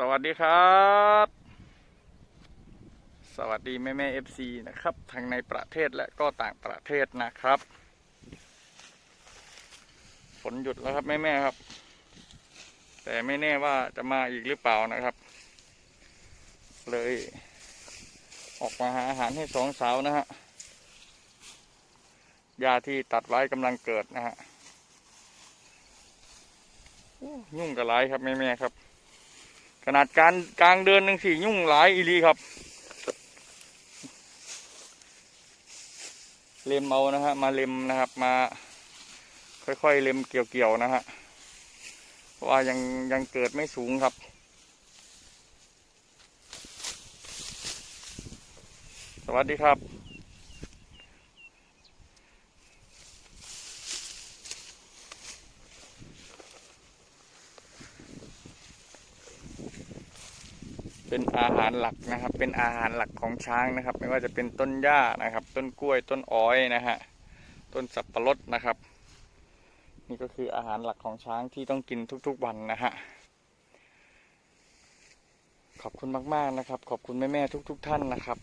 สวัสดีครับ สวัสดีแม่แม่เอฟซีนะครับ ทั้งในประเทศและก็ต่างประเทศนะครับ ฝนหยุดแล้วครับแม่แม่ครับ แต่ไม่แน่ว่าจะมาอีกหรือเปล่านะครับ เลย ออกมาหาอาหารให้สองสาวนะฮะหญ้าที่ตัดไว้กำลังเกิดนะฮะยุ่งกับไรครับแม่แม่ครับ ขนาดการกลางเดินหนึ่งสี่ยุ่งหลายอีหลีครับ เล็มเอานะฮะมาเล็มนะครับมา ค่อยๆเล็มเกี่ยวๆนะฮะเพราะว่ายังยังเกิดไม่สูงครับสวัสดีครับ เป็นอาหารหลักนะครับ เป็นอาหารหลักของช้างนะครับ ไม่ว่าจะเป็นต้นหญ้านะครับ ต้นกล้วยต้นอ้อยนะฮะต้นสับปะรดนะครับ นี่ก็คืออาหารหลักของช้างที่ต้องกินทุกๆวันนะฮะขอบคุณมากๆนะครับ ขอบคุณแม่ๆทุก ๆ ท่านนะครับ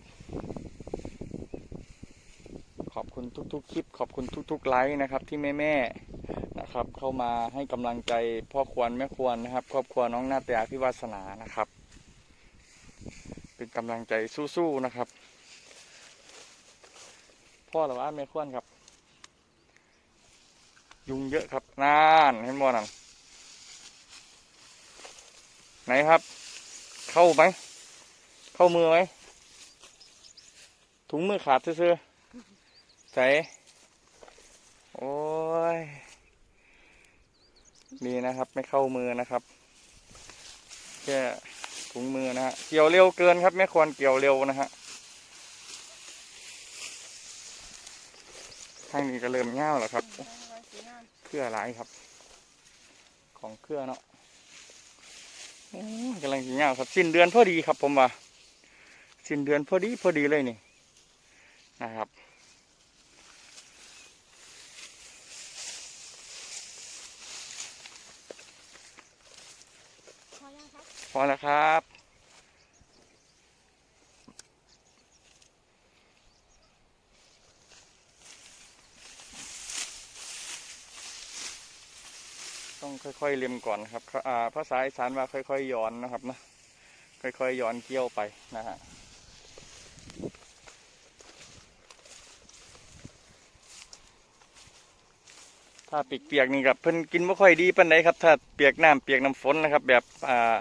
ขอบคุณทุกๆ คลิป ขอบคุณทุกๆ ไลค์นะครับ ที่แม่ๆนะครับ เข้ามาให้กำลังใจพ่อควรแม่ควรนะครับ ครอบครัวน้องนาตยาพิวาสนานะครับ กำลังใจสู้ๆนะครับ พ่อหรือว่าแม่ควรครับ ยุงเยอะครับนานเห็นบ่นั่นไหนครับ เข้าไหมเข้ามือไหมถุงมือขาดซื่อๆใส่โอ้ยดีนะครับ ไม่เข้ามือนะครับแค่ ถุงมือนะฮะ เกี่ยวเร็วเกินครับ ไม่ควรเกี่ยวเร็วนะฮะทางนี้ก็เริ่มเง่าวแล้วครับ เครือหลายครับ ของเครื่อเนาะกำลังกินยาวครับ สิ้นเดือนพอดีครับผมว่าสิ้นเดือนพอดีพอดีเลยนี่นะครับ พอยังครับ พอแล้วครับ ต้องค่อยๆเล็มก่อนครับภาษาอีสานว่าค่อยๆย้อนนะครับนะค่อยๆย้อนเกี้ยวไปนะฮะถ้าเปียกๆนี่ครับเพิ่นกินไม่ค่อยดีปานใดครับ ถ้าเปียกน้ำเปียกน้ำฝนนะครับ แบบอ่า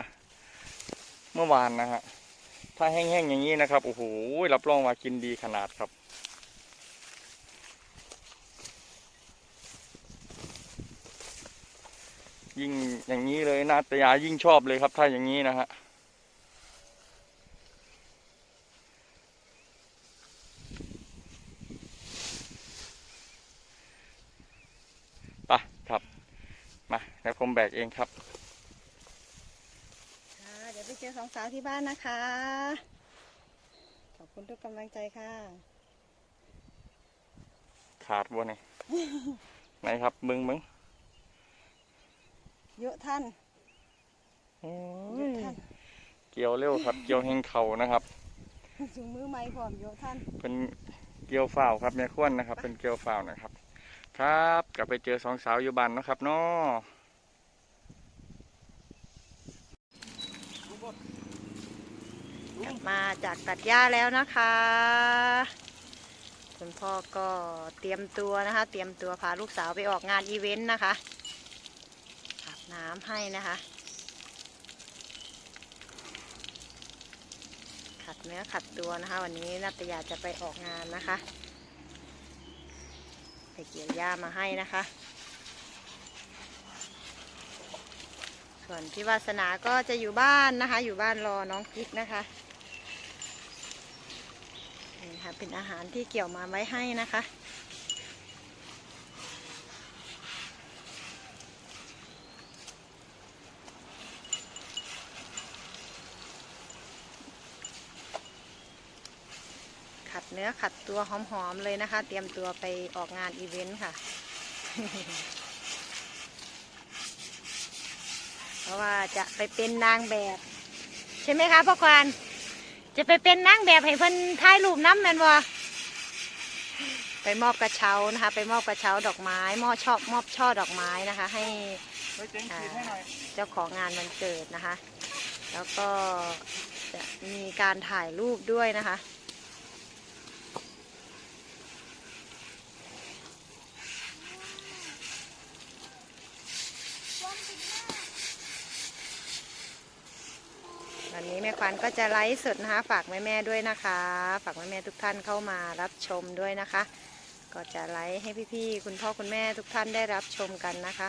เมื่อวานนะฮะ ถ้าแห้งๆอย่างนี้นะครับ โอ้โห รับรองว่ากินดีขนาดครับ ยิ่งอย่างนี้เลยนาตยายิ่งชอบเลยครับ ถ้าอย่างนี้นะฮะไปครับ มาเดี๋ยวผมแบกเองครับ ค่ะเดี๋ยวไปเจอ สาวที่บ้านนะคะ ขอบคุณทุกกำลังใจค่ะ ขาดบัวนี่ไหนครับมึงมึงเยอะท่านโอ้เยอะท่านเกี่ยวเร็วครับ เกี่ยวแหงเขานะครับจุงมือไม้พร้อมเยอะท่าน เป็นเกี่ยวฝ้าวครับแม่ขวนนะครับ เป็นเกี่ยวฝ้าวนะครับ ครับกลับไปเจอสองสาวอยู่บ้านเนาะครับเนาะ กลับ มาจากตัดหญ้าแล้วนะคะ คุณพ่อก็เตรียมตัวนะคะ เตรียมตัวพาลูกสาวไปออกงานอีเวนต์นะคะอาบน้ำให้นะคะ ขัดเนื้อขัดตัวนะคะ วันนี้นัตยาจะไปออกงานนะคะ ไปเกี่ยวหญ้ามาให้นะคะส่วนพี่วาสนาก็จะอยู่บ้านนะคะ อยู่บ้านรอน้องกิ๊กนะคะนี่นะคะ เป็นอาหารที่เกี่ยวมาไว้ให้นะคะ ขัดเนื้อขัดตัวหอมๆเลยนะคะ เตรียมตัวไปออกงานอีเวนต์ค่ะ เพราะว่าจะไปเป็นนางแบบ ใช่ไหมคะพ่อควาน จะไปเป็นนางแบบให้เพิ่นถ่ายรูปน้ำแมนบอไปมอบกระเช้านะคะ ไปมอบกระเช้าดอกไม้มอบช่อมอบช่อดอกไม้นะคะ ให้เจ้าของงานวันเกิดนะคะ แล้วก็จะมีการถ่ายรูปด้วยนะคะ วันนี้แม่ควันก็จะไลฟ์สดนะคะ ฝากแม่ๆด้วยนะคะ ฝากแม่ๆทุกท่านเข้ามารับชมด้วยนะคะ ก็จะไลฟ์ให้พี่ๆคุณพ่อคุณแม่ทุกท่านได้รับชมกันนะคะ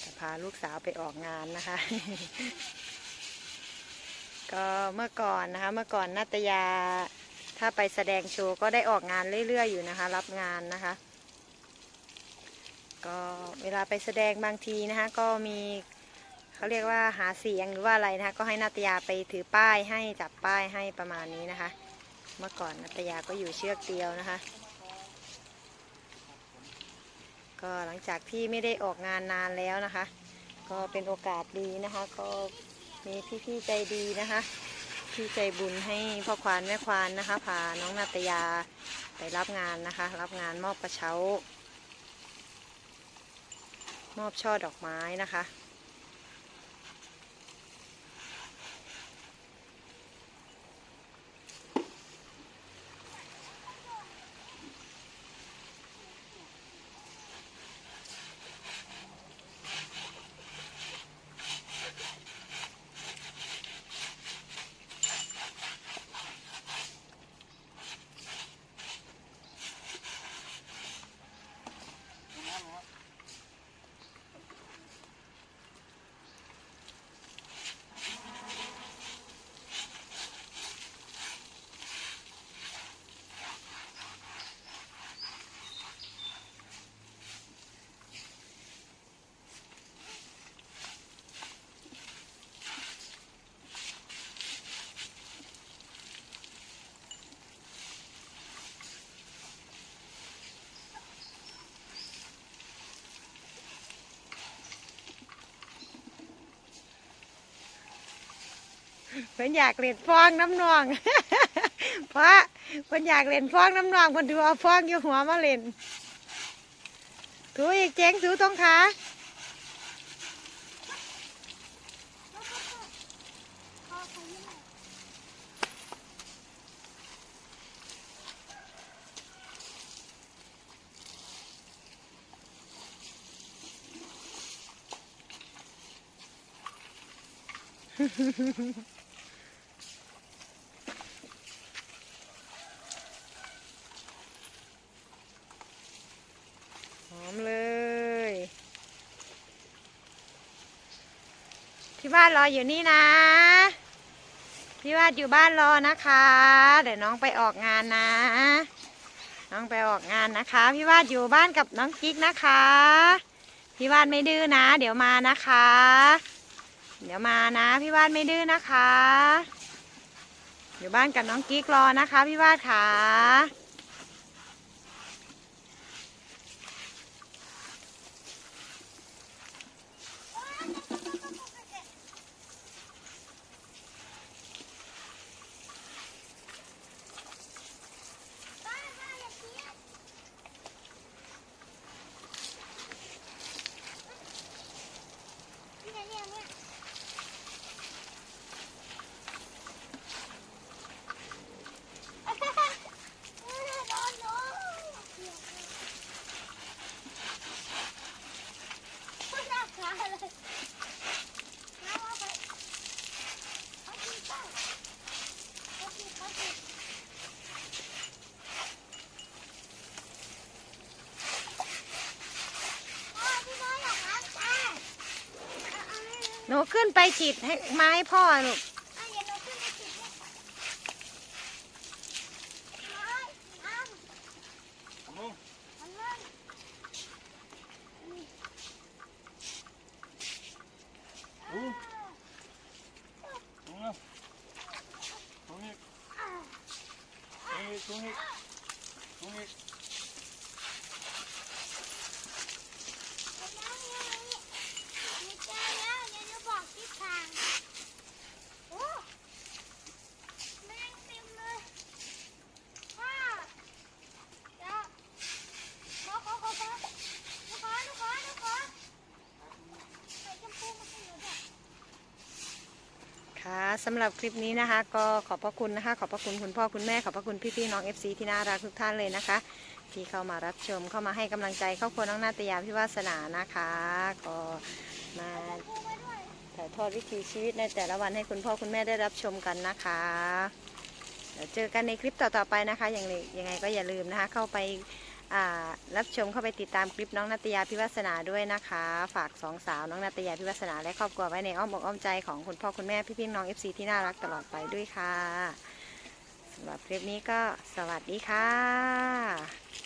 จะพาลูกสาวไปออกงานนะคะ ก็เมื่อก่อนนะคะ เมื่อก่อนนัตยาถ้าไปแสดงโชว์ก็ได้ออกงานเรื่อยๆอยู่นะคะ รับงานนะคะ ก็เวลาไปแสดงบางทีนะคะก็มีเขาเรียกว่าหาเสียงหรือว่าอะไรนะคะก็ให้นัตยาไปถือป้ายให้จับป้ายให้ประมาณนี้นะคะ เมื่อก่อนนัตยาก็อยู่เชือกเดียวนะคะ ก็หลังจากที่ไม่ได้ออกงานนานแล้วนะคะ ก็เป็นโอกาสดีนะคะ ก็มีพี่ๆใจดีนะคะพี่ใจบุญให้พ่อควานแม่ควานนะคะพาน้องนาตยาไปรับงานนะคะ รับงานมอบกระเช้า มอบช่อดอกไม้นะคะ เพิ่นอยากเล่นฟองน้ำนอง เพราะเพิ่นอยากเล่นฟองน้ำนองเพิ่นดูเอาฟองอยู่หัวมาเล่นถูอีกเจ๊งถูตรงขาห อมเลย พี่วาดรออยู่นี่นะ พี่วาดอยู่บ้านรอนะคะ เดี๋ยวน้องไปออกงานนะ น้องไปออกงานนะคะ พี่วาดอยู่บ้านกับน้องกิ๊กนะคะ พี่วาดไม่ดื้อนะ เดี๋ยวมานะคะ เดี๋ยวมานะ พี่วาดไม่ดื้อนะคะ อยู่บ้านกับน้องกิ๊กรอนะคะ พี่วาดค่ะ นูขึ้นไปฉีดให้ไม้พ่อลูกลุงลุงลุงเร็วลุงอีกลุงอีกลุงอีกลุงอีก ลุง สำหรับคลิปนี้นะคะ ก็ขอบพระคุณนะคะ ขอบพระคุณคุณพ่อคุณแม่ขอบพระคุณพี่ๆน้อง FC ที่น่ารักทุกท่านเลยนะคะ ที่เข้ามารับชมเข้ามาให้กำลังใจครอบครัวน้องนาตยาพิวาสนานะคะ ก็มาถ่ายทอดวิถีชีวิตในแต่ละวันให้คุณพ่อคุณแม่ได้รับชมกันนะคะเดี๋ยวเจอกันในคลิปต่อๆไปนะคะอย่างไรยังไงก็อย่าลืมนะคะ เข้าไป รับชมเข้าไปติดตามคลิปน้องนาตยาพิวัสนาด้วยนะคะ ฝากสองสาวน้องนาตยาพิวัสนาและครอบครัวไว้ในอ้อมอกอ้อมใจของคุณพ่อคุณแม่พี่ๆน้องเอฟซีที่น่ารักตลอดไปด้วยค่ะสำหรับคลิปนี้ก็สวัสดีค่ะ